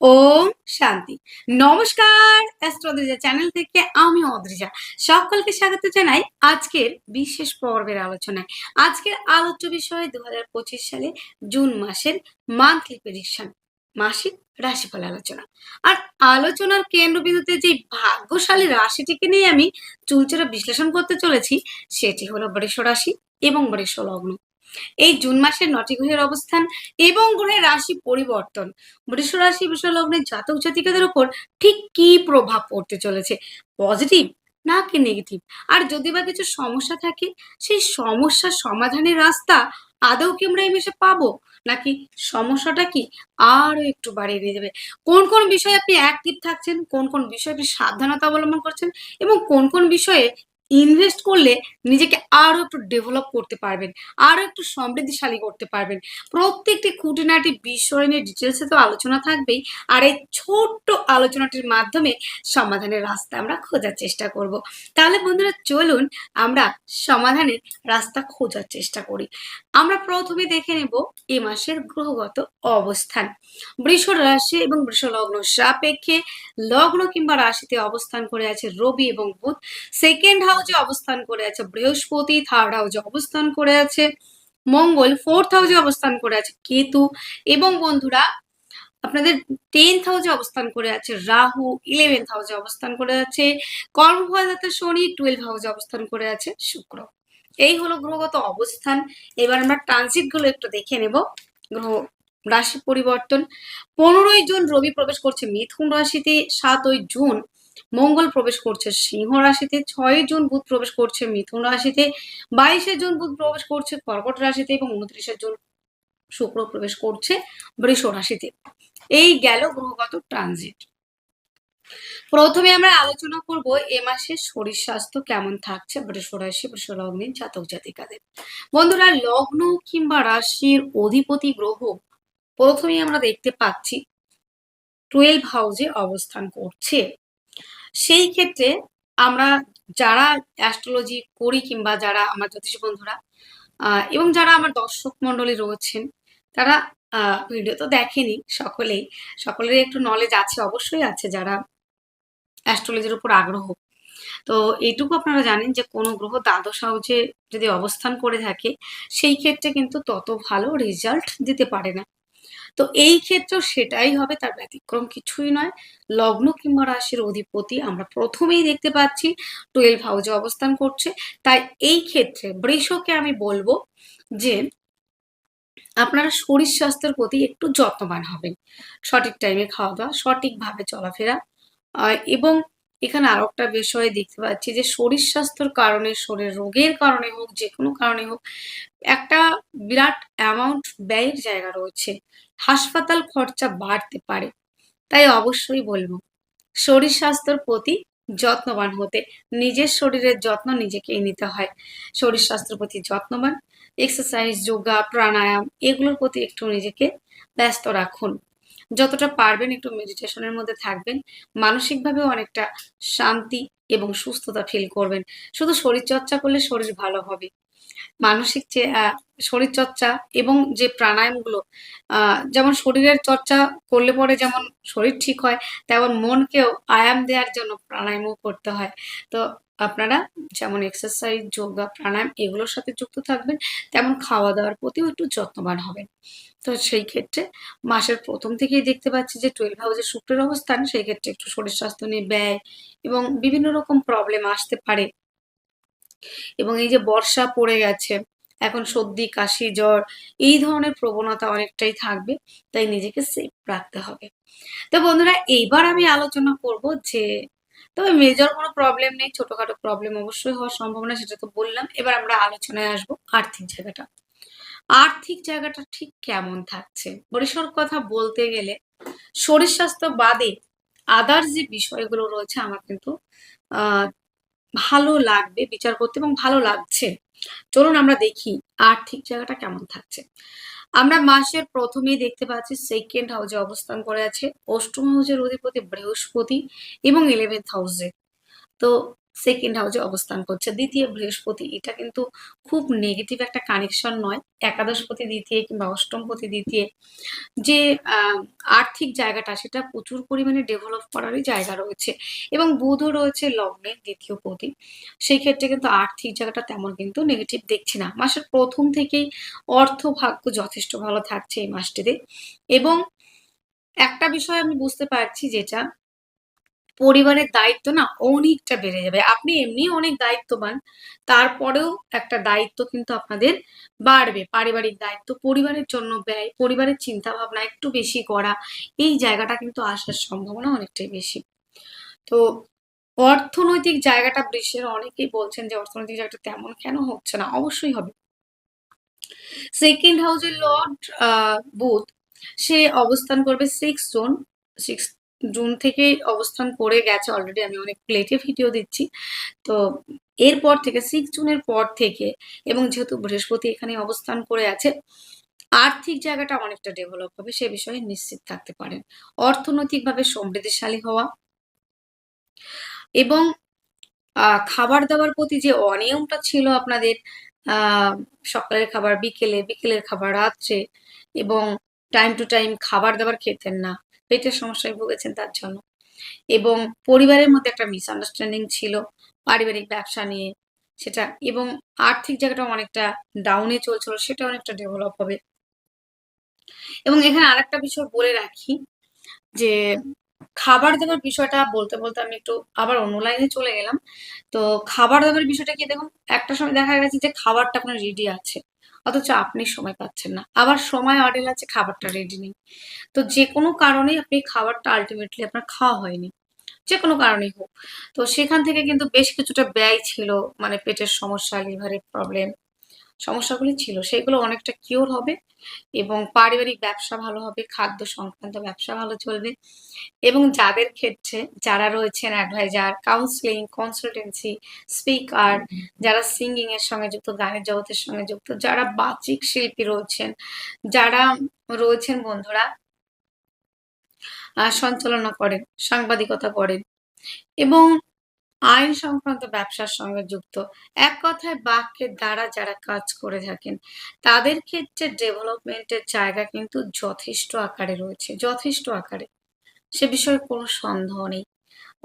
ওম শান্তি। নমস্কার অ্যাস্ট্রোদ্রিজা চ্যানেল থেকে আমি অদ্রিজা সকলকে স্বাগত জানাই আজকের বিশেষ পর্বের আলোচনায়। আজকের আলোচ্য বিষয় দু হাজার পঁচিশ সালে জুন মাসের মান্থলি প্রেডিকশন মাসিক রাশিফল আলোচনা। আর আলোচনার কেন্দ্রবিন্দুতে যে ভাগ্যশালী রাশিটিকে নিয়ে আমি চুলচেরা বিশ্লেষণ করতে চলেছি, সেটি হলো বৃষ রাশি এবং বৃষ লগ্ন এই জুন মাসের নটি গ্রহের অবস্থান এবং গ্রহের রাশি পরিবর্তন। বৃষ রাশি লগ্নের জাতক জাতিকাদের উপর ঠিক কি প্রভাব পড়তে চলেছে? পজিটিভ নাকি নেগেটিভ আর যদি বা কিছু সমস্যা থাকে, সেই সমস্যার সমাধানের রাস্তা আদৌ কি আমরা এই মাসে পাবো? নাকি সমস্যাটা কি আরও একটু বাড়িয়ে দিয়ে যাবে? কোন কোন বিষয়ে আপনি অ্যাক্টিভ থাকছেন? কোন কোন বিষয়ে আপনি সাবধানতা অবলম্বন করছেন? এবং কোন কোন বিষয়ে ইনভেস্ট করলে নিজেকে আরও একটু ডেভেলপ করতে পারবেন আরও একটু সমৃদ্ধিশালী করতে পারবেন। প্রত্যেকটি খুঁটিনাটি বিষয় নিয়ে ডিটেলসে তো আলোচনা থাকবেই, আর এই ছোট্ট আলোচনাটির মাধ্যমে সমাধানের রাস্তা আমরা খোঁজার চেষ্টা করব। তাহলে বন্ধুরা, চলুন আমরা সমাধানের রাস্তা খোঁজার চেষ্টা করি। আমরা প্রথমে দেখে নেব এ মাসের গ্রহগত অবস্থান। বৃষ রাশি এবং বৃষ লগ্ন সাপেক্ষে লগ্ন কিংবা রাশিতে অবস্থান করে আছে রবি এবং বুধ। সেকেন্ড হাউসে অবস্থান করে আছে, বৃহস্পতি থার্ড হাউসে অবস্থান করে আছে, মঙ্গল ফোর্থ হাউসে অবস্থান করে আছে, কেতু এবং বন্ধুরা, আপনাদের টেন্থ হাউসে অবস্থান করে আছে, রাহু ইলেভেন্থ হাউসে অবস্থান করে আছে, কর্মফলদাতা শনি টুয়েলভ হাউসে অবস্থান করে আছে, শুক্র। এই হলো গ্রহগত অবস্থান। এবার আমরা ট্রানজিটগুলো একটু দেখে নেব। গ্রহ রাশি পরিবর্তন। পনেরোই জুন রবি প্রবেশ করছে, মিথুন রাশিতে, সাতই জুন মঙ্গল প্রবেশ করছে। সিংহ রাশিতে ছয় জুন বুধ প্রবেশ করছে, মিথুন রাশিতে বাইশে জুন বুধ প্রবেশ করছে, কর্কট রাশিতে এবং উনত্রিশে জুন শুক্র প্রবেশ করছে, বৃষ রাশিতে। এই গেল গ্রহগত ট্রানজিট প্রথমে আমরা আলোচনা করব এ মাসে শরীর স্বাস্থ্য কেমন থাকছে বৃষ রাশি জাতক জাতিকাদের। বন্ধুরা, লগ্ন কিংবা রাশির অধিপতি গ্রহ প্রথমেই আমরা দেখতে পাচ্ছি টুয়েলভ হাউসে অবস্থান করছে। সেই ক্ষেত্রে আমরা যারা অ্যাস্ট্রোলজি করি কিংবা যারা আমার জ্যোতিষ বন্ধুরা এবং যারা আমার দর্শক মন্ডলী রয়েছেন, তারা ভিডিও তো দেখেনি সকলেই। সকলেরই একটু নলেজ আছে, অবশ্যই আছে যারা অ্যাস্ট্রোলজির উপর আগ্রহ। তো এইটুকু আপনারা জানেন যে কোনো গ্রহ দ্বাদশ হাউসে যদি অবস্থান করে থাকে, সেই ক্ষেত্রে কিন্তু তত ভালো রেজাল্ট দিতে পারে না। তো এই ক্ষেত্রেও সেটাই হবে, তার ব্যতিক্রম কিছুই নয়। লগ্ন কিংবা রাশির অধিপতি আমরা প্রথমেই দেখতে পাচ্ছি টুয়েলভ হাউজে অবস্থান করছে। তাই এই ক্ষেত্রে বৃষকে আমি বলব যে, আপনারা শরীর স্বাস্থ্যের প্রতি একটু যত্নবান হবেন। সঠিক টাইমে খাওয়া দাওয়া, সঠিকভাবে চলাফেরা এবং এখানে আরও একটা বিষয় দেখতে পাচ্ছি যে শরীর স্বাস্থ্যের কারণে শরীর রোগের কারণে হোক, যে কোনো কারণে হোক, একটা বিরাট অ্যামাউন্ট ব্যয়ের জায়গা রয়েছে। হাসপাতাল খরচা বাড়তে পারে। তাই অবশ্যই বলব, শরীর স্বাস্থ্যের প্রতি যত্নবান হতে, নিজের শরীরের যত্ন নিজেকেই নিতে হয়। শরীর স্বাস্থ্যের প্রতি যত্নবান এক্সারসাইজ যোগা, প্রাণায়াম, এগুলোর প্রতি একটু নিজেকে ব্যস্ত রাখুন। যতটা পারবেন একটু মেডিটেশনের মধ্যে থাকবেন। মানসিকভাবেও অনেকটা শান্তি এবং সুস্থতা ফিল করবেন। শুধু শরীর চর্চা করলে শরীর ভালো হবে। মানসিক যে শরীর চর্চা এবং যে প্রাণায়ামগুলো যেমন শরীরের চর্চা করলে পরে যেমন শরীর ঠিক হয়, তেমন মনকেও আয়াম দেওয়ার জন্য প্রাণায়ামও করতে হয়। তো আপনারা যেমন এক্সারসাইজ যোগা প্রাণায়াম এগুলোর সাথে যুক্ত থাকবেন, তেমন খাওয়া দাওয়ার প্রতিও একটু যত্নবান হবেন। তো সেই ক্ষেত্রে মাসের প্রথম থেকেই দেখতে পাচ্ছি যে টুয়েলভ হাউসে শুক্রের অবস্থান, সেই ক্ষেত্রে একটু শরীর স্বাস্থ্য নিয়ে ব্যয় এবং বিভিন্ন রকম প্রবলেম আসতে পারে। এবং এই যে বর্ষা পড়ে গেছে, এখন সর্দি, কাশি, জ্বর, এই ধরনের প্রবণতা অনেকটাই থাকবে, তাই নিজেকে সেফ রাখতে হবে। তো বন্ধুরা, এইবার আমি আলোচনা করব যে তবে মেজর কোনো প্রবলেম নেই, ছোটখাটো প্রবলেম অবশ্যই হওয়ার সম্ভাবনা, সেটা তো বললাম। এবার আমরা আলোচনায় আসব আর্থিক জায়গাটা। আর্থিক জায়গাটা ঠিক কেমন থাকছে? পরিসর কথা বলতে গেলে, শরীর স্বাস্থ্য বাদে আদার্স যে বিষয়গুলো রয়েছে, আমার কিন্তু ভালো লাগবে, বিচার করতে এবং ভালো লাগছে। চলুন আমরা দেখি আর্থিক জায়গাটা কেমন থাকছে? আমরা মাসের প্রথমেই দেখতে পাচ্ছি সেকেন্ড হাউসে অবস্থান করে আছে, অষ্টম হাউসের অধিপতি বৃহস্পতি এবং ইলেভেন্থ হাউসে তো সেকেন্ড হাউসে অবস্থান করছে। দ্বিতীয় বৃহস্পতি, এটা কিন্তু খুব নেগেটিভ একটা কানেকশন নয়। একাদশপতি দ্বিতীয় কিংবা অষ্টমপতি দ্বিতীয় যে আর্থিক জায়গাটা, সেটা প্রচুর পরিমাণে ডেভেলপ করারই জায়গা রয়েছে। এবং বুধও রয়েছে লগ্নের দ্বিতীয় পতি সেই ক্ষেত্রে কিন্তু আর্থিক জায়গাটা তেমন কিন্তু নেগেটিভ দেখছি না। মাসের প্রথম থেকেই অর্থ ভাগ্য যথেষ্ট ভালো থাকছে এই মাসটিতে। এবং একটা বিষয় আমি বুঝতে পারছি যেটা পরিবারের দায়িত্ব না অনেকটা বেড়ে যাবে। আপনি এমনি অনেক দায়িত্ববান, তারপরেও একটা দায়িত্ব কিন্তু আপনাদের বাড়বে। পারিবারিক দায়িত্ব, পরিবারের জন্য ব্যয়, পরিবারের চিন্তা ভাবনা একটু বেশি করা, এই জায়গাটা কিন্তু আসার সম্ভাবনা অনেকটাই বেশি। তো অর্থনৈতিক জায়গাটা বৃষের অনেকেই বলছেন যে অর্থনৈতিক জায়গাটা তেমন কেন হচ্ছে না? অবশ্যই হবে। সেকেন্ড হাউসের লর্ড বুথ সে অবস্থান করবে সিক্স জুন সিক্স জুন থেকে অবস্থান করে গেছে অলরেডি আমি অনেক প্লেটে ভিডিও দিচ্ছি। তো এরপর থেকে সিক্স জুনের পর থেকে, এবং যেহেতু বৃহস্পতি এখানে অবস্থান করে আছে, আর্থিক জায়গাটা অনেকটা ডেভেলপ হবে, সে বিষয়ে নিশ্চিত থাকতে পারেন। অর্থনৈতিকভাবে সমৃদ্ধিশালী হওয়া এবং খাবার দাবার প্রতি যে অনিয়মটা ছিল আপনাদের সকালের খাবার বিকেলে, বিকেলের খাবার রাত্রে, এবং টাইম টু টাইম খাবার দাবার খেতেন না পেটের সমস্যায় ভুগেছেন তার জন্য। এবং পরিবারের মধ্যে একটা মিসআন্ডারস্ট্যান্ডিং ছিল, পারিবারিক ব্যবসা নিয়ে সেটা, এবং আর্থিক জায়গাটা অনেকটা ডাউনে চলছিল, সেটা অনেকটা ডেভেলপ হবে। এবং এখানে আরেকটা বিষয় বলে রাখি, যে খাবার দাবার বিষয়টা বলতে বলতে আমি একটু আবার অন্য লাইনে চলে গেলাম। তো খাবার দাবার বিষয়টা কি দেখুন, একটা সময় দেখা গেছে যে খাবারটা আপনার রেডি আছে। অথচ আপনি সময় পাচ্ছেন না। আবার সময় অডেল আছে, খাবারটা রেডি নেই। তো যে কোনো কারণেই আপনি খাবারটা আলটিমেটলি আপনার খাওয়া হয়নি। যে কোনো কারণেই হোক। তো সেখান থেকে কিন্তু বেশ কিছুটা ব্যয় ছিল মানে পেটের সমস্যা লিভারের প্রবলেম সমস্যাগুলি ছিল, সেগুলো অনেকটা কিওর হবে এবং পারিবারিক ব্যবসা ভালো হবে, খাদ্য সংক্রান্ত ব্যবসা ভালো চলবে এবং যাদের ক্ষেত্রে যারা রয়েছেন অ্যাডভাইজার কাউন্সিলিং কনসালটেন্সি স্পিকার যারা সিঙ্গিং এর সঙ্গে যুক্ত, গানের জগতের সঙ্গে যুক্ত, যারা বাচিক শিল্পী রয়েছেন, যারা রয়েছেন বন্ধুরা সঞ্চালনা করেন, সাংবাদিকতা করেন এবং আইন সংক্রান্ত ব্যবসার সঙ্গে যুক্ত। এক কথায় বাক্যের দ্বারা যারা কাজ করে থাকেন, তাদের ক্ষেত্রে ডেভেলপমেন্টের জায়গা কিন্তু যথেষ্ট আকারে রয়েছে, যথেষ্ট আকারে। সে বিষয়ে কোনো সন্দেহ নেই।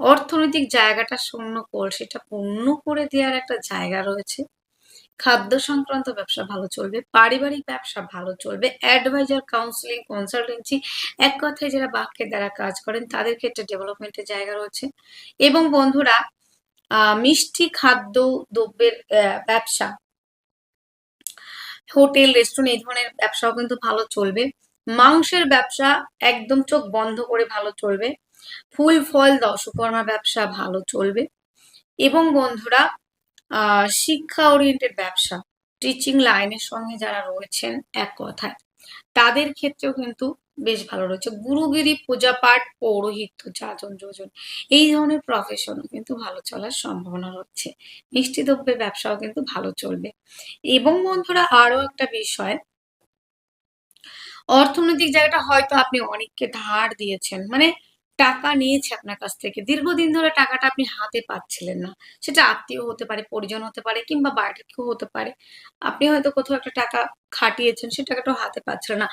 অর্থনৈতিক জায়গাটা শূন্য কোল সেটা পূর্ণ করে দেওয়ার একটা জায়গা রয়েছে। খাদ্য সংক্রান্ত ব্যবসা ভালো চলবে, পারিবারিক ব্যবসা ভালো চলবে, অ্যাডভাইজার, কাউন্সিলিং, কনসালটেন্সি, এক কথায় যারা বাক্যের দ্বারা কাজ করেন, তাদের ক্ষেত্রে ডেভেলপমেন্টের জায়গা রয়েছে। এবং বন্ধুরা মিষ্টি খাদ্য দ্রব্যের ব্যবসা। হোটেল রেস্টুরেন্ট এই ধরনের ব্যবসাও কিন্তু ভালো চলবে। মাংসের ব্যবসা একদম চোখ বন্ধ করে ভালো চলবে। ফুল, ফল, দশকর্মা ব্যবসা ভালো চলবে। এবং বন্ধুরা শিক্ষা ওরিয়েন্টেড ব্যবসা টিচিং লাইনের সঙ্গে যারা রয়েছেন, এক কথায়, তাদের ক্ষেত্রেও কিন্তু বেশ ভালো রয়েছে। গুরুগিরি পূজা পাঠ পৌরোহিত্য যাজন, যোজন, এই ধরনের প্রফেশনও কিন্তু ভালো চলার সম্ভাবনা রয়েছে। মিষ্টি দ্রব্যের ব্যবসাও কিন্তু ভালো চলবে। এবং বন্ধুরা আরও একটা বিষয়। অর্থনৈতিক জায়গাটা হয়তো আপনি অনেককে ধার দিয়েছেন। মানে টাকা নিয়েছে আপনার কাছ থেকে। দীর্ঘদিন ধরে টাকাটা আপনি হাতে পাচ্ছিলেন না। সেটা আত্মীয় হতে পারে, পরিজন হতে পারে কিংবা বাইরের কেউ হতে পারে। আপনি হয়তো কোথাও একটা টাকা খাটিয়েছেন, সে টাকাটাও হাতে পাচ্ছিলেন না।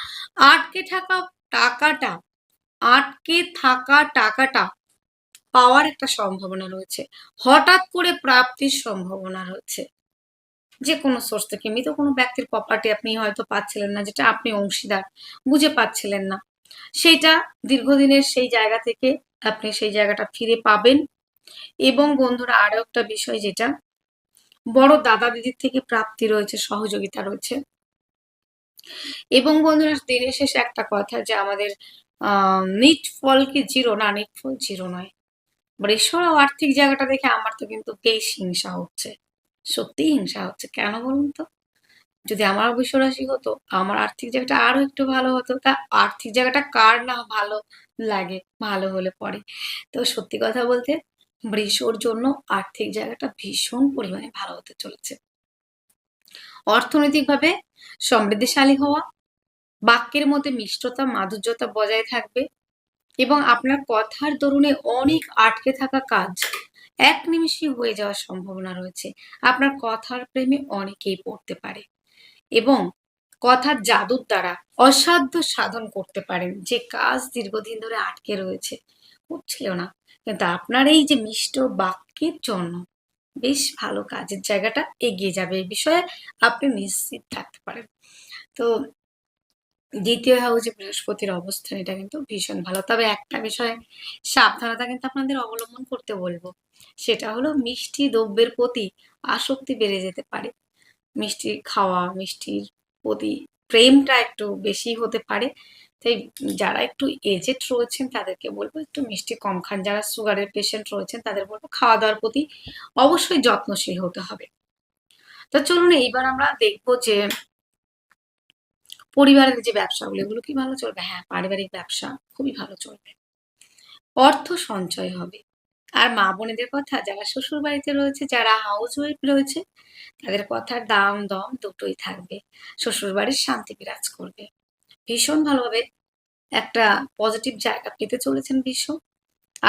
আটকে থাকা টাকাটা, আটকে থাকা টাকাটা পাওয়ার একটা সম্ভাবনা রয়েছে। হঠাৎ করে প্রাপ্তির সম্ভাবনা রয়েছে। যে কোনো সোর্স থেকে, মৃত কোনো ব্যক্তির প্রপার্টি আপনি হয়তো পাচ্ছিলেন না, যেটা আপনি অংশীদার, বুঝে পাচ্ছিলেন না। সেইটা দীর্ঘদিনের সেই জায়গা থেকে আপনি সেই জায়গাটা ফিরে পাবেন। এবং বন্ধুরা আরও একটা বিষয় যেটা, বড় দাদা দিদির থেকে প্রাপ্তি রয়েছে, সহযোগিতা রয়েছে। এবং বন্ধুরা, দিনের শেষে একটা কথা যে আমাদের আহ নিট ফল কি জিরো? না, নিট ফল জিরো নয়। বৃষরাও আর্থিক জায়গাটা দেখে আমার তো কিন্তু বেশ হিংসা হচ্ছে। সত্যিই হিংসা হচ্ছে। কেন বলুন তো? যদি আমার অবশ্য রাশি হতো, আমার আর্থিক জায়গাটা আরও একটু ভালো হতো, তা আর্থিক জায়গাটা কার না ভালো লাগে? ভালো হলে পরে। তো সত্যি কথা বলতে, বৃষর জন্য আর্থিক জায়গাটা ভীষণ পরিমাণে ভালো হতে চলেছে। অর্থনৈতিকভাবে সমৃদ্ধিশালী হওয়া, বাক্যের মধ্যে মিষ্টতা, মাধুর্যতা বজায় থাকবে এবং আপনার কথার দরুনে অনেক আটকে থাকা কাজ এক নিমিষেই হয়ে যাওয়ার সম্ভাবনা রয়েছে। আপনার কথার প্রেমে অনেকেই পড়তে পারে। এবং কথার জাদুর দ্বারা অসাধ্য সাধন করতে পারেন। যে কাজ দীর্ঘদিন ধরে আটকে রয়েছে হচ্ছিল না। কিন্তু আপনার এই যে মিষ্ট বাক্যের জন্য বেশ ভালো কাজের জায়গাটা এগিয়ে যাবে। এই বিষয়ে আপনি নিশ্চিত থাকতে পারেন। তো দ্বিতীয় হাউসে বৃহস্পতির অবস্থান, এটা কিন্তু ভীষণ ভালো। তবে একটা বিষয়ে, সাবধানতা কিন্তু আপনাদের অবলম্বন করতে বলব। সেটা হলো মিষ্টি দ্রব্যের প্রতি আসক্তি বেড়ে যেতে পারে। মিষ্টি খাওয়া, মিষ্টির প্রতি প্রেমটা একটু বেশি হতে পারে। তাই যারা একটু এজেড রয়েছেন, তাদেরকে বলব একটু মিষ্টি কম খান। যারা সুগারের পেশেন্ট রয়েছেন, তাদের বলব খাওয়া দাওয়ার প্রতি অবশ্যই যত্নশীল হতে হবে। তো চলুন এইবার আমরা দেখব যে পরিবারের যে ব্যবসাগুলো, এগুলো কি ভালো চলবে? হ্যাঁ পারিবারিক ব্যবসা খুবই ভালো চলবে। অর্থ সঞ্চয় হবে। আর মা বোনেদের কথা, যারা শ্বশুর বাড়িতে রয়েছে, যারা হাউস ওয়াইফ রয়েছে, তাদের কথার দাম দম দুটোই থাকবে। শ্বশুর বাড়ির শান্তি বিরাজ করবে। ভীষণ ভালোভাবে একটা পজিটিভ জায়গা পেতে চলেছেন বিশ্ব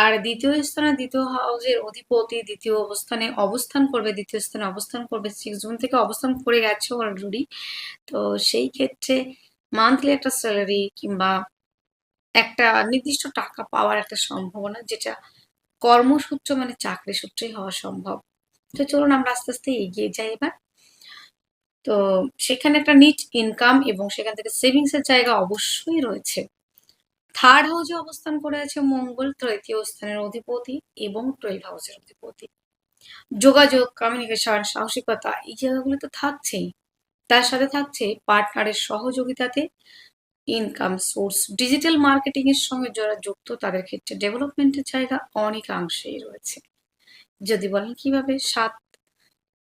আর দ্বিতীয় স্থানে, দ্বিতীয় হাউসের অধিপতি, দ্বিতীয় অবস্থানে অবস্থান করবে, দ্বিতীয় স্থানে অবস্থান করবে। সিক্স জুন থেকে অবস্থান করে গেছে অলরেডি তো সেই ক্ষেত্রে মান্থলি একটা স্যালারি কিংবা একটা নির্দিষ্ট টাকা পাওয়ার একটা সম্ভাবনা, যেটা কর্মসূত্র মানে চাকরি সূত্রেই হওয়া সম্ভব। তো চলুন আমরা আস্তে আস্তে এগিয়ে যাই এবার। তো সেখানে একটা নিট ইনকাম এবং সেখান থেকে সেভিংস এর জায়গা অবশ্যই রয়েছে। থার্ড হাউসে অবস্থান করে আছে মঙ্গল, তৃতীয় স্থানের অধিপতি এবং টুয়েলভ হাউসের অধিপতি। যোগাযোগ কমিউনিকেশন সাহসিকতা, এই জায়গাগুলো তো থাকছেই। তার সাথে থাকছে পার্টনারের সহযোগিতাতে ইনকাম সোর্স ডিজিটাল মার্কেটিং এর সঙ্গে যারা যুক্ত, তাদের ক্ষেত্রে ডেভেলপমেন্টের জায়গা অনেকাংশেই রয়েছে। যদি বলেন কীভাবে? সাত,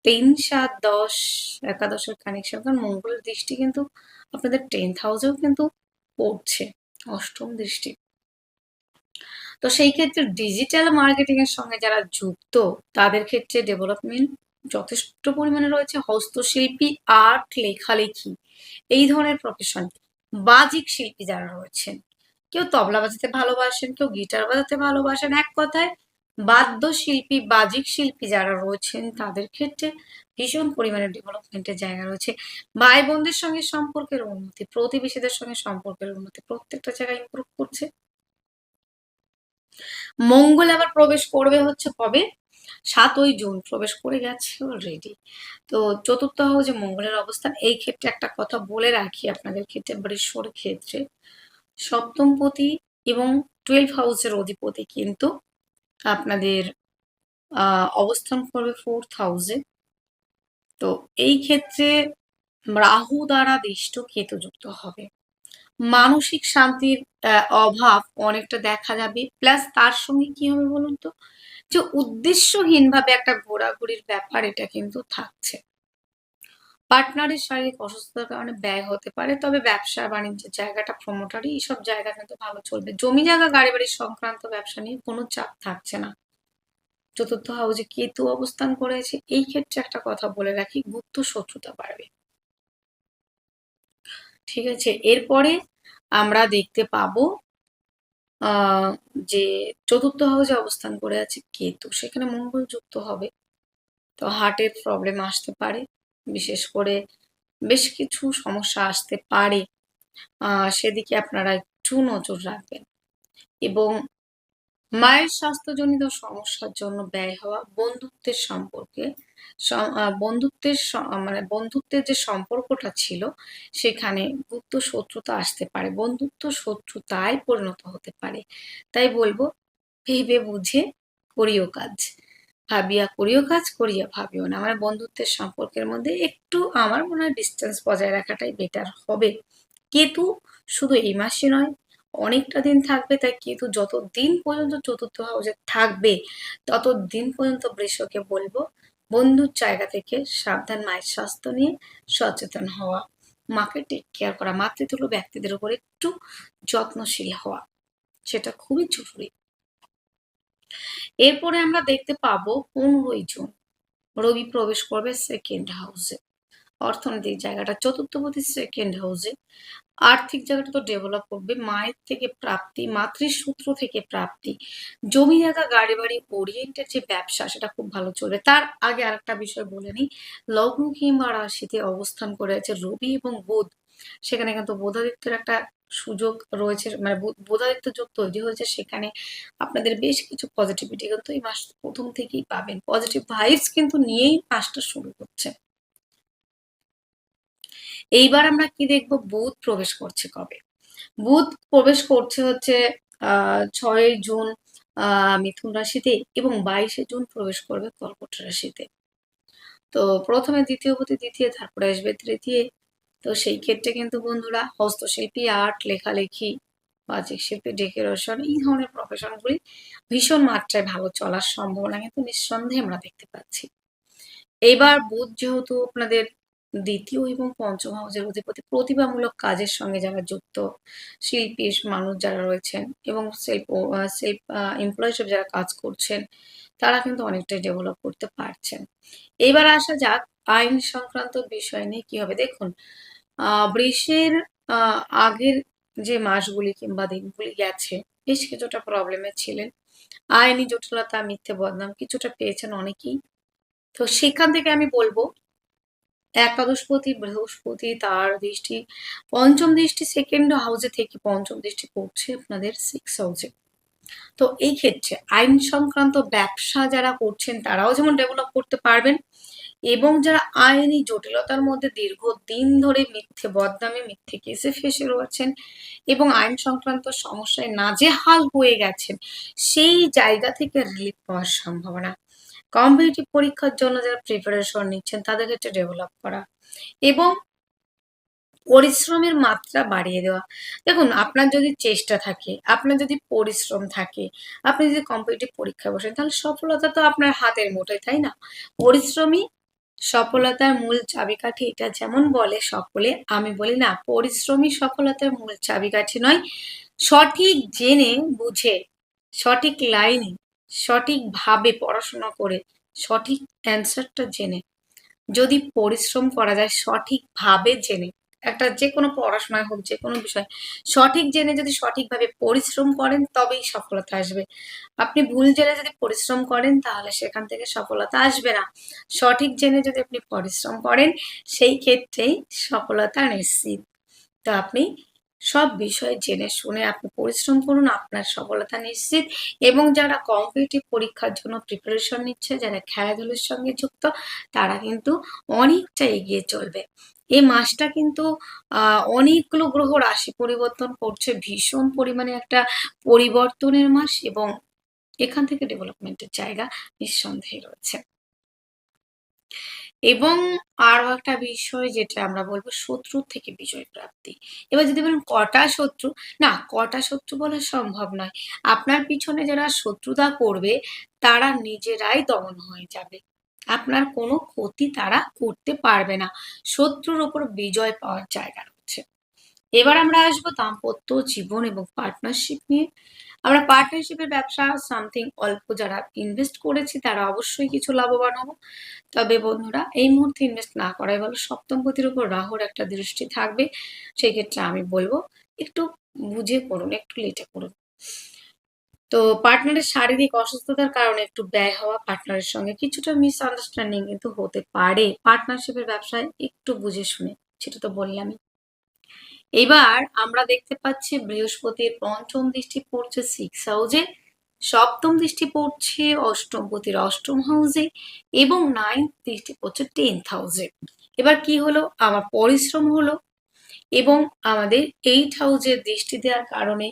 তিন, সাত, দশ, একাদশের কানেকশন কারণ মঙ্গলের দৃষ্টি কিন্তু আপনাদের টেন্থ হাউসেও কিন্তু পড়ছে, অষ্টম দৃষ্টি। তো সেই ক্ষেত্রে ডিজিটাল মার্কেটিং এর সঙ্গে যারা যুক্ত, তাদের ক্ষেত্রে ডেভেলপমেন্ট যথেষ্ট পরিমাণে রয়েছে। হস্তশিল্পী আর্ট লেখালেখি, এই ধরনের প্রফেশন বাজিক শিল্পী যারা রয়েছেন। কেউ তবলা বাজাতে ভালোবাসেন, কেউ গিটার বাজাতে ভালোবাসেন। এক কথায় বাদ্য শিল্পী বাজিক শিল্পী যারা রয়েছেন, তাদের ক্ষেত্রে ভীষণ পরিমাণে ডেভেলপমেন্টের জায়গা রয়েছে। ভাই বোনদের সঙ্গে সম্পর্কের উন্নতি, প্রতিবেশীদের সঙ্গে সম্পর্কের উন্নতি প্রত্যেকটা জায়গায় ইম্প্রুভ করছে। মঙ্গল আবার প্রবেশ করবে হচ্ছে কবে? সাতই জুন প্রবেশ করে গেছে অলরেডি তো চতুর্থ যে মঙ্গলের অবস্থান এই ক্ষেত্রে একটা কথা বলে রাখি আপনাদের ক্ষেত্রে বৃষর ক্ষেত্রে। সপ্তমপতি এবং টুয়েলভ হাউসের অধিপতি কিন্তু আপনাদের অবস্থান করবে ফোর্থ হাউসে তো এই ক্ষেত্রে রাহু দ্বারা দৃষ্ট কেতুযুক্ত হবে। মানসিক শান্তির অভাব অনেকটা দেখা যাবে। প্লাস তার সঙ্গে কি হবে বলুন তো? যে উদ্দেশ্যহীনভাবে একটা ঘোরাঘুরির ব্যাপার এটা কিন্তু থাকছে। পার্টনারের শারীরিক অসুস্থতার কারণে ব্যয় হতে পারে তবে ব্যবসা বাণিজ্যের জায়গাটা প্রমোটারি এইসব জায়গা কিন্তু ভালো চলবে। জমি জায়গা গাড়ি বাড়ি সংক্রান্ত ব্যবসা নিয়ে কোনো চাপ থাকছে না। চতুর্থ হাউসে কেতু অবস্থান করেছে এই ক্ষেত্রে একটা কথা বলে রাখি গুপ্ত শত্রুতা বাড়বে। ঠিক আছে এরপরে আমরা দেখতে পাবো যে চতুর্থ হাউসে অবস্থান করে আছে কেতু সেখানে মঙ্গল যুক্ত হবে। তো হার্টের প্রবলেম আসতে পারে, বিশেষ করে বেশ কিছু সমস্যা আসতে পারে। সেদিকে আপনারা একটু নজর রাখবেন। এবং মায়ের স্বাস্থ্যজনিত সমস্যার জন্য ব্যয় হওয়া বন্ধুত্বের সম্পর্কে বন্ধুত্বের মানে বন্ধুত্বের যে সম্পর্কটা ছিল, সেখানে গুপ্ত শত্রুতা আসতে পারে। বন্ধুত্ব শত্রুতায় পরিণত হতে পারে। তাই বলব, ভেবে বুঝে করিও কাজ। ভাবিয়া করিও কাজ, করিয়া ভাবিও না। আমার বন্ধুত্বের সম্পর্কের মধ্যে একটু আমার মনে হয় ডিস্টেন্স বজায় রাখাটাই বেটার হবে। কেতু শুধু এই মাসে নয় অনেকটা দিন থাকবে তাই কিন্তু যত দিন পর্যন্ত চতুর্থ হাউসে থাকবে তত দিন পর্যন্ত বৃষকে বলব, বন্ধুর জায়গা থেকে সাবধান মায়ের স্বাস্থ্য নিয়ে সচেতন হওয়া, মাকে টেক কেয়ার করা মাতৃতুল্য ব্যক্তিদের উপর একটু যত্নশীল হওয়া, সেটা খুবই জরুরি। এরপরে আমরা দেখতে পাবো পনেরোই জুন, রবি প্রবেশ করবে সেকেন্ড হাউসে অর্থনৈতিক জায়গাটা, চতুর্থপতি সেকেন্ড হাউসে আর্থিক জায়গাটা তো ডেভেলপ করবে, মায়ের থেকে প্রাপ্তি, মাতৃসূত্র থেকে প্রাপ্তি। জমি জায়গা গাড়ি বাড়ি ওরিয়েন্টেড যে ব্যবসা, সেটা খুব ভালো চলবে। তার আগে আরেকটা বিষয় বলে নিই, লগ্ন কিংবা রাশিতে অবস্থান করে আছে রবি এবং বুধ। সেখানে কিন্তু বোধাদিত্যের একটা সুযোগ রয়েছে মানে বোধাদিত্য যোগ তৈরি হয়েছে। সেখানে আপনাদের বেশ কিছু পজিটিভিটি কিন্তু এই মাস প্রথম থেকেই পাবেন। পজিটিভ ভাইবস কিন্তু নিয়েই মাসটা শুরু হচ্ছে। এইবার আমরা কি দেখব? বুধ প্রবেশ করছে কবে? বুধ প্রবেশ করছে হচ্ছে ছয় জুন মিথুন রাশিতে এবং বাইশে জুন প্রবেশ করবে কর্কট রাশিতে। তো প্রথমে দ্বিতীয় পতি দ্বিতীয়, তারপরে আসবে তৃতীয়। তো সেই ক্ষেত্রে কিন্তু বন্ধুরা, হস্তশিল্পী, আর্ট, লেখালেখি বাচিক শিল্পী, ডেকোরেশন, এই ধরনের প্রফেশনগুলি ভীষণ মাত্রায় ভালো চলার সম্ভাবনা কিন্তু নিঃসন্দেহে আমরা দেখতে পাচ্ছি। এইবার বুধ যেহেতু আপনাদের দ্বিতীয় এবং পঞ্চম হাউসের অধিপতি প্রতিভামূলক কাজের সঙ্গে যারা যুক্ত শিল্পী, মানুষ যারা রয়েছেন এবং সেলফ সেলফ এমপ্লয় যারা কাজ করছেন, তারা কিন্তু অনেকটাই ডেভেলপ করতে পারছেন। এবার আসা যাক আইন সংক্রান্ত বিষয় নিয়ে কি হবে। দেখুন বৃষের আগের যে মাসগুলি কিংবা দিনগুলি গেছে, বেশ কিছুটা প্রবলেমে ছিলেন। আইনি জটিলতা, মিথ্যে বদনাম কিছুটা পেয়েছেন অনেকেই। তো সেখান থেকে আমি বলব একাদশপতি, বৃহস্পতি তার দৃষ্টি, পঞ্চম দৃষ্টি সেকেন্ড হাউসে থেকে পঞ্চম দৃষ্টি পড়ছে আপনাদের সিক্স হাউসে তো এই ক্ষেত্রে আইন সংক্রান্ত ব্যবসা যারা করছেন তারাও যেমন ডেভেলপ করতে পারবেন এবং যারা আইনি জটিলতার মধ্যে দীর্ঘদিন ধরে মিথ্যে বদনামে, মিথ্যে কেসে ফেসে রয়েছেন এবং আইন সংক্রান্ত সমস্যায় নাজেহাল হয়ে গেছেন, সেই জায়গা থেকে রিলিফ পাওয়ার সম্ভাবনা। কম্পিটিটিভ পরীক্ষার জন্য যারা প্রিপারেশন নিচ্ছেন, তাদের ক্ষেত্রে ডেভেলপ করা এবং পরিশ্রমের মাত্রা বাড়িয়ে দেওয়া। দেখুন, আপনার যদি চেষ্টা থাকে, আপনার যদি পরিশ্রম থাকে, আপনি যদি কম্পিটিটিভ পরীক্ষায় বসেন, তাহলে সফলতা তো আপনার হাতের মুঠোয়, তাই না? পরিশ্রমী সফলতার মূল চাবিকাঠি, এটা যেমন বলে সকলে, আমি বলি না পরিশ্রমী সফলতার মূল চাবিকাঠি নয়। সঠিক জেনে, বুঝে, সঠিক লাইনে সঠিকভাবে পড়াশোনা করে সঠিক অ্যান্সারটা জেনে। যদি পরিশ্রম করা যায় সঠিকভাবে জেনে, একটা যে কোনো পড়াশোনায় হোক যে কোনো বিষয় সঠিক জেনে যদি সঠিকভাবে পরিশ্রম করেন, তবেই সফলতা আসবে। আপনি ভুল জেনে যদি পরিশ্রম করেন, তাহলে সেখান থেকে সফলতা আসবে না। সঠিক জেনে যদি আপনি পরিশ্রম করেন, সেই ক্ষেত্রেই সফলতা নিশ্চিত। তো আপনি সব বিষয় জেনে শুনে আপনি পরিশ্রম করুন, আপনার সফলতা নিশ্চিত এবং যারা কম্পিটিটিভ পরীক্ষার জন্য প্রিপারেশন নিচ্ছে, যারা খেলাধুলোর সঙ্গে যুক্ত, তারা কিন্তু অনেকটা এগিয়ে চলবে। এই মাসটা কিন্তু অনেকগুলো গ্রহ রাশি পরিবর্তন করছে। ভীষণ পরিমাণে একটা পরিবর্তনের মাস এবং এখান থেকে ডেভেলপমেন্টের জায়গা নিঃসন্দেহে রয়েছে। এবং আরও একটা বিষয় যেটা আমরা বলব শত্রুর থেকে বিজয় প্রাপ্তি। এবার যদি বলেন কটা শত্রু? না, কটা শত্রু বলা সম্ভব নয়। আপনার পিছনে যারা শত্রুতা করবে, তারা নিজেরাই দমন হয়ে যাবে। আপনার কোনো ক্ষতি তারা করতে পারবে না। শত্রুর ওপর বিজয় পাওয়ার জায়গা রয়েছে। এবার আমরা আসব দাম্পত্য জীবন এবং পার্টনারশিপ নিয়ে। আমরা পার্টনারশিপের ব্যবসা সামথিং অল্প যারা ইনভেস্ট করেছি তারা অবশ্যই কিছু লাভবান হব। তবে বন্ধুরা, এই মুহূর্তে ইনভেস্ট না করাই ভালো। সপ্তম পতির উপর রাহুর একটা দৃষ্টি থাকবে সেই ক্ষেত্রে আমি বলব একটু বুঝে করুন একটু লেটে করুন তো পার্টনারের শারীরিক অসুস্থতার কারণে একটু ব্যয় হওয়া পার্টনারের সঙ্গে কিছুটা মিসআন্ডারস্ট্যান্ডিং কিন্তু হতে পারে। পার্টনারশিপের ব্যবসায় একটু বুঝে শুনে, সেটা তো বললামই। এবার আমরা দেখতে পাচ্ছি বৃহস্পতির পঞ্চম দৃষ্টি পড়ছে সিক্স হাউসে সপ্তম দৃষ্টি পড়ছে অষ্টম পতির অষ্টম হাউসে এবং নাইন্থ দৃষ্টি পড়ছে টেন্থ হাউসে এবার কি হলো? আমার পরিশ্রম হলো এবং আমাদের এইট হাউসের দৃষ্টি দেওয়ার কারণে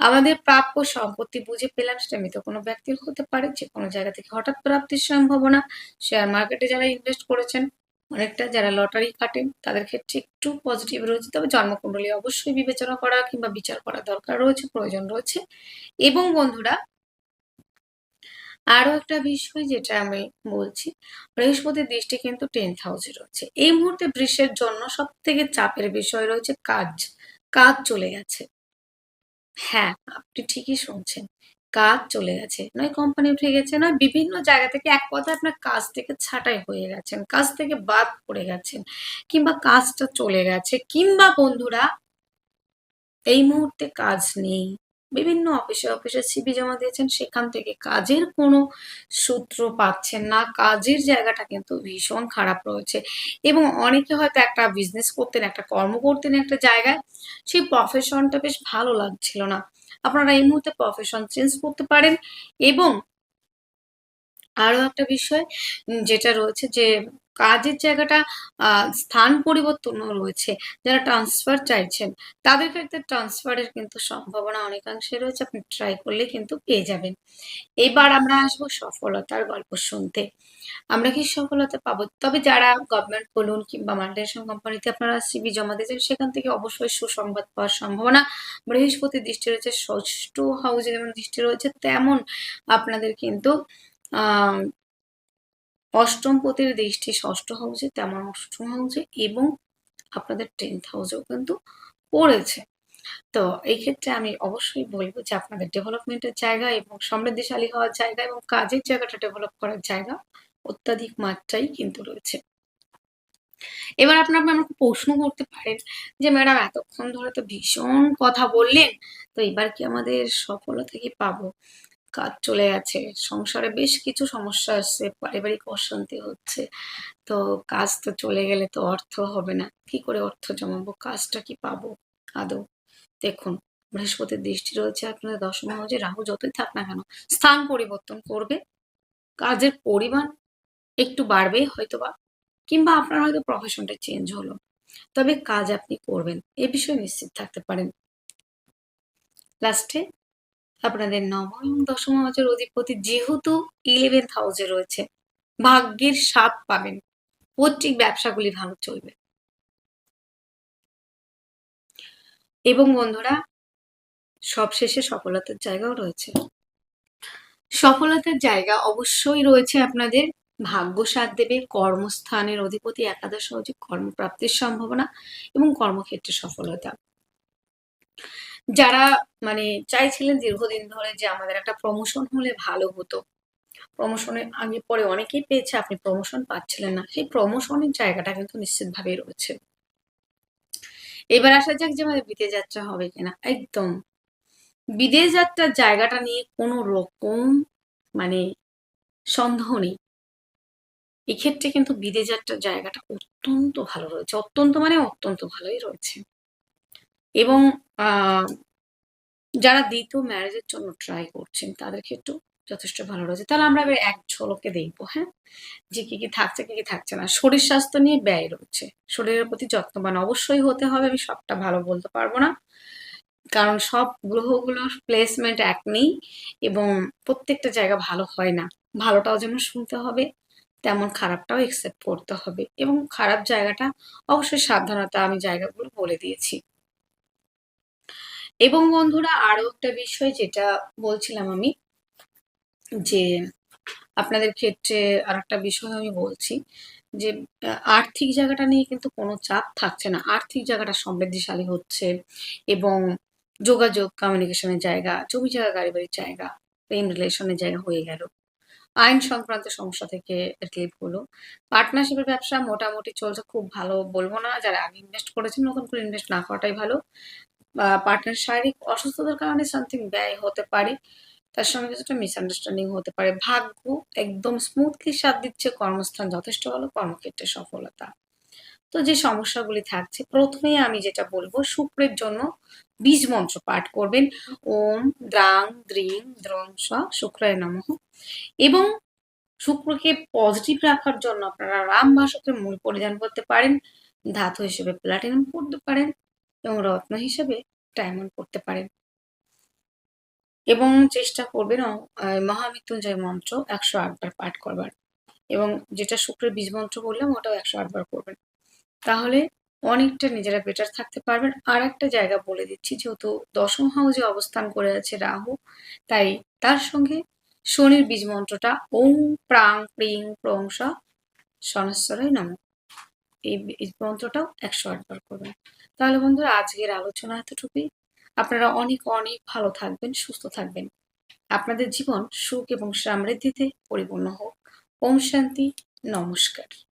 আমাদের প্রাপ্য সম্পত্তি বুঝে পেলাম, সেটা মৃত কোনো ব্যক্তির হতে পারে, যে কোনো জায়গা থেকে হঠাৎ প্রাপ্তির সম্ভাবনা শেয়ার মার্কেটে যারা ইনভেস্ট করেছেন অনেকটা যারা লটারি কাটেন তাদের ক্ষেত্রে একটু পজিটিভ রয়েছে। তবে জন্মকুণ্ডলী অবশ্যই বিবেচনা করা কিংবা বিচার করা দরকার রয়েছে, প্রয়োজন রয়েছে। এবং বন্ধুরা আরও একটা বিষয় যেটা আমি বলছি, বৃহস্পতির দৃষ্টি কিন্তু টেন্থ হাউসে রয়েছে। এই মুহূর্তে বৃষের জন্য সব থেকে চাপের বিষয় রয়েছে কাজ। কাজ চলে গেছে। হ্যাঁ আপনি ঠিকই শুনছেন। কাজ চলে গেছে। নয় কোম্পানি উঠে গেছে নয় বিভিন্ন জায়গা থেকে এক কথায় আপনার কাজ থেকে ছাঁটাই হয়ে গেছেন, কাজ থেকে বাদ পড়ে গেছেন, কিংবা কাজটা চলে গেছে, কিংবা বন্ধুরা, এই মুহূর্তে কাজ নেই। বিভিন্ন অফিসে অফিসে সিবি জমা দিয়েছেন, সেখান থেকে কাজের কোনো সূত্র পাচ্ছেন না, কাজের জায়গাটা কিন্তু ভীষণ খারাপ রয়েছে। এবং অনেকে হয়তো একটা বিজনেস করতেন, একটা কর্ম করতেন একটা জায়গায়, সেই প্রফেশনটা বেশ ভালো লাগছিল না। আপনারা এই মুহূর্তে প্রফেশন চেঞ্জ করতে পারেন। এবং আরও একটা বিষয় যেটা রয়েছে যে কাজের জায়গাটা স্থান পরিবর্তনও রয়েছে যারা ট্রান্সফার চাইছেন। তাদের ক্ষেত্রে ট্রান্সফারের কিন্তু সম্ভাবনা অনেকাংশে রয়েছে, আপনি ট্রাই করলে কিন্তু পেয়ে যাবেন। এবার আমরা আসব সফলতার গল্প শুনতে। আমরা কি সফলতা পাবো? তবে যারা গভর্নমেন্ট বলুন কিংবা মাল্টিনেশনাল কোম্পানিতে আপনারা সিবি জমা দিয়েছেন, সেখান থেকে অবশ্যই সুসংবাদ পাওয়ার সম্ভাবনা। বৃহস্পতি দৃষ্টি রয়েছে, ষষ্ঠ হাউসে যেমন দৃষ্টি রয়েছে, তেমন আপনাদের কিন্তু অষ্টম পতির দৃষ্টি ষষ্ঠ হাউসে, তেমন অষ্টম হাউসে এবং আপনাদের টেন্থ হাউসেও কিন্তু পড়েছে। তো এই ক্ষেত্রে আমি অবশ্যই বলব যে আপনাদের ডেভেলপমেন্টের জায়গা এবং সমৃদ্ধিশালী হওয়ার জায়গা এবং কাজের জায়গাটা ডেভেলপ করার জায়গা অত্যাধিক মাত্রাই কিন্তু রয়েছে। এবার আপনারা আমাকে প্রশ্ন করতে পারেন যে, ম্যাডাম, এতক্ষণ ধরে তো ভীষণ কথা বললেন, তো এবার কি আমাদের সফলতা কি পাবো? কাজ চলে গেছে। সংসারে বেশ কিছু সমস্যা আসছে, পারিবারিক অশান্তি হচ্ছে। তো কাজ তো চলে গেলে তো অর্থ হবে না। কি করে অর্থ জমাবো? কাজটা কি পাবো? আদৌ? দেখুন, বৃহস্পতির দৃষ্টি রয়েছে আপনাদের দশম হাউসে রাহু যতই থাক না কেন, স্থান পরিবর্তন করবে। কাজের পরিমাণ একটু বাড়বে হয়তো বা কিংবা আপনার হয়তো প্রফেশনটা চেঞ্জ হলো। তবে কাজ আপনি করবেন। এ বিষয়ে নিশ্চিত থাকতে পারেন। লাস্টে আপনাদের নবম এবং দশম হাউসের অধিপতি যেহেতু ইলেভেন্থ হাউসে রয়েছে, ভাগ্যের স্বাদ পাবেন। পৈতৃক ব্যবসাগুলি ভালো চলবে। এবং বন্ধুরা, সবশেষে সফলতার জায়গাও রয়েছে। সফলতার জায়গা অবশ্যই রয়েছে আপনাদের ভাগ্য সাথ দেবে, কর্মস্থানের অধিপতি একাদশ হাউসে কর্মপ্রাপ্তির সম্ভাবনা এবং কর্মক্ষেত্রে সফলতা। যারা মানে চাইছিলেন দীর্ঘদিন ধরে যে আমাদের একটা প্রমোশন হলে ভালো হতো। প্রমোশনের আগে পরে অনেকেই পেয়েছে, আপনি প্রমোশন পাচ্ছিলেন না। সেই প্রমোশনের জায়গাটা কিন্তু নিশ্চিতভাবেই রয়েছে। এবার আসা যাক যে আমাদের বিদেশ যাত্রা হবে কিনা। একদম। বিদেশ যাত্রার জায়গাটা নিয়ে কোনো রকম মানে সন্দেহ নেই। এক্ষেত্রে কিন্তু বিদেশ যাত্রার জায়গাটা অত্যন্ত ভালো রয়েছে। অত্যন্ত মানে অত্যন্ত ভালোই রয়েছে। এবং যারা দ্বিতীয় ম্যারেজের জন্য ট্রাই করছেন তাদের ক্ষেত্রেও যথেষ্ট ভালো রয়েছে। তাহলে আমরা এবার এক ঝলকে দেখব হ্যাঁ? যে কি কি থাকছে, কি কি থাকছে না। শরীর স্বাস্থ্য নিয়ে ব্যয় রয়েছে। শরীরের প্রতি যত্নবান অবশ্যই হতে হবে, আমি সবটা ভালো বলতে পারব না। কারণ সব গ্রহগুলোর প্লেসমেন্ট এক নেই এবং প্রত্যেকটা জায়গা ভালো হয় না। ভালোটাও যেন শুনতে হবে, তেমন খারাপটাও একসেপ্ট করতে হবে এবং খারাপ জায়গাটা অবশ্যই সাবধানতা আমি জায়গাগুলো বলে দিয়েছি। এবং বন্ধুরা, আরও একটা বিষয় যেটা বলছিলাম আমি, যে আপনাদের ক্ষেত্রে আর একটা বিষয় আমি বলছি, যে আর্থিক জায়গাটা নিয়ে কিন্তু কোনো চাপ থাকছে না। আর্থিক জায়গাটা সমৃদ্ধিশালী হচ্ছে এবং যোগাযোগ কমিউনিকেশনের জায়গা, জমি জায়গা, গাড়ি বাড়ির জায়গা, প্রেম রিলেশনের জায়গা হয়ে গেল। আইন সংক্রান্ত সমস্যা থেকে রিলিফ হলো। পার্টনারশিপের ব্যবসা মোটামুটি চলছে, খুব ভালো বলব না, যারা আগে ইনভেস্ট করেছেন, নতুন করে ইনভেস্ট না করাটাই ভালো। পার্টনার শারীরিক অসুস্থতার কারণে সামথিং ব্যয় হতে পারে, তার সঙ্গে কিছুটা মিসআন্ডারস্ট্যান্ডিং হতে পারে। ভাগ্য একদম স্মুথলি সাথ দিচ্ছে, কর্মস্থান যথেষ্ট ভালো, কর্মক্ষেত্রে সফলতা। তো যে সমস্যাগুলি থাকছে, প্রথমেই আমি যেটা বলব, শুক্রের জন্য বীজ মন্ত্র পাঠ করবেন। ওম, দ্রাং, দ্রিং দ্রং স, শুক্রায় নমঃ। এবং শুক্রকে পজিটিভ রাখার জন্য আপনারা রাম ভাষকের মূল পরিধান করতে পারেন। ধাতু হিসেবে প্লাটিনাম পড়তে পারেন। এবং রত্ন হিসেবে ডায়মন্ড পড়তে পারেন। এবং চেষ্টা করবেন মহামৃত্যুঞ্জয় মন্ত্র একশো আটবার পাঠ করবার। এবং যেটা শুক্রের বীজ মন্ত্র বললাম, ওটাও একশো আটবার করবেন। তাহলে অনেকটা নিজেরা বেটার থাকতে পারবেন। আর একটা জায়গা বলে দিচ্ছি, যেহেতু দশম হাউসে অবস্থান করে আছে রাহু, তাই তার সঙ্গে শনির বীজ মন্ত্রটা ওম প্রাং প্রিং প্রং স সনস্বরায় নম। এই বীজ মন্ত্রটাও একশো আটবার করবেন। তাহলে বন্ধুরা, আজকের আলোচনা এতটুকুই। আপনারা অনেক অনেক ভালো থাকবেন, সুস্থ থাকবেন। আপনাদের জীবন সুখ এবং সমৃদ্ধিতে পরিপূর্ণ হোক। ওম শান্তি, নমস্কার।